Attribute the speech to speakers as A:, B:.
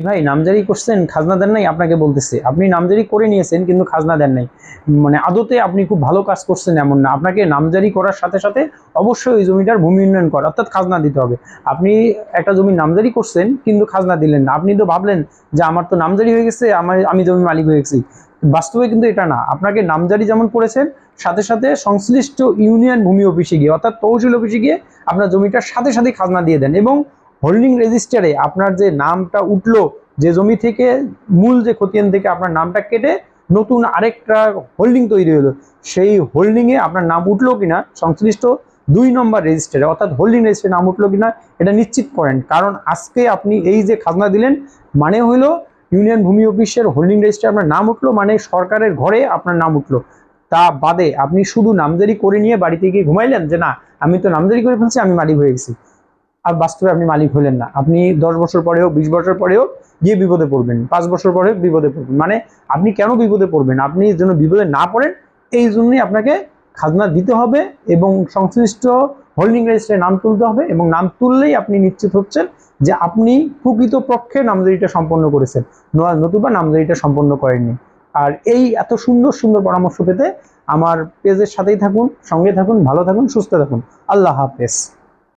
A: ভাই, নামজারি করছেন, খাজনা দেন নাই? আপনাকে বলতেছে। আপনি নামজারি করে নিয়েছেন, কিন্তু খাজনা দেন নাই। মানে আদতে আপনি খুব ভালো কাজ করছেন এমন না। আপনাকে নামজারি করার সাথে সাথে অবশ্যই ওই জমিটার ভূমি উন্নয়ন করা, অর্থাৎ খাজনা দিতে হবে। আপনি একটা জমি নামজারি করছেন, কিন্তু খাজনা দিলেন না। আপনি তো ভাবলেন যে আমার তো নামজারি হয়ে গেছে, আমার, আমি জমি মালিক হয়ে গেছি। বাস্তবে কিন্তু এটা না। আপনাকে নামজারি যেমন করেছেন, সাথে সাথে সংশ্লিষ্ট ইউনিয়ন ভূমি অফিসে গিয়ে, অর্থাৎ তহসিল অফিসে গিয়ে আপনার জমিটার সাথে সাথে খাজনা দিয়ে দেন এবং হোল্ডিং রেজিস্টারে আপনার যে নামটা উঠল, যে জমি থেকে মূল যে খতিয়ান থেকে আপনার নামটা কেটে নতুন আরেকটা হোল্ডিং তৈরি হলো, সেই হোল্ডিংয়ে আপনার নাম উঠল কিনা, সংশ্লিষ্ট দুই নম্বর রেজিস্টারে, অর্থাৎ হোল্ডিং রেজিস্টারে নাম উঠল কিনা, এটা নিশ্চিত করেন। কারণ আজকে আপনি এই যে খাজনা দিলেন মানে হলো ইউনিয়ন ভূমি অফিসের হোল্ডিং রেজিস্টারে আপনার নাম উঠল মানে সরকারের ঘরে আপনার নাম উঠল। তা বাদে আপনি শুধু নামজারি করে নিয়ে বাড়িতে গিয়ে ঘুমাইলেন যে না, আমি তো নামজারি করে ফেলছি, আমি মালিক হয়ে গেছি। আর বাস্তবে আপনি মালিক হলেন না। আপনি দশ বছর পরেও, বিশ বছর পরেও গিয়ে বিপদে পড়বেন। পাঁচ বছর পরেও বিপদে পড়বেন। মানে আপনি কেন বিপদে পড়বেন? আপনি যেন বিপদে না পড়েন, এই জন্যই আপনাকে খাজনা দিতে হবে এবং সংশ্লিষ্ট হোল্ডিং রেজিস্টারে নাম তুলতে হবে এবং নাম তুললেই আপনি নিশ্চিত হচ্ছেন যে আপনি প্রকৃত পক্ষে নামজারিটা সম্পন্ন করেছেন। নতুবা নামজারিটা সম্পন্ন করেননি। আর এই এত সুন্দর সুন্দর পরামর্শ পেতে আমার পেজের সাথেই থাকুন, সঙ্গে থাকুন, ভালো থাকুন, সুস্থ থাকুন। আল্লাহ হাফেজ।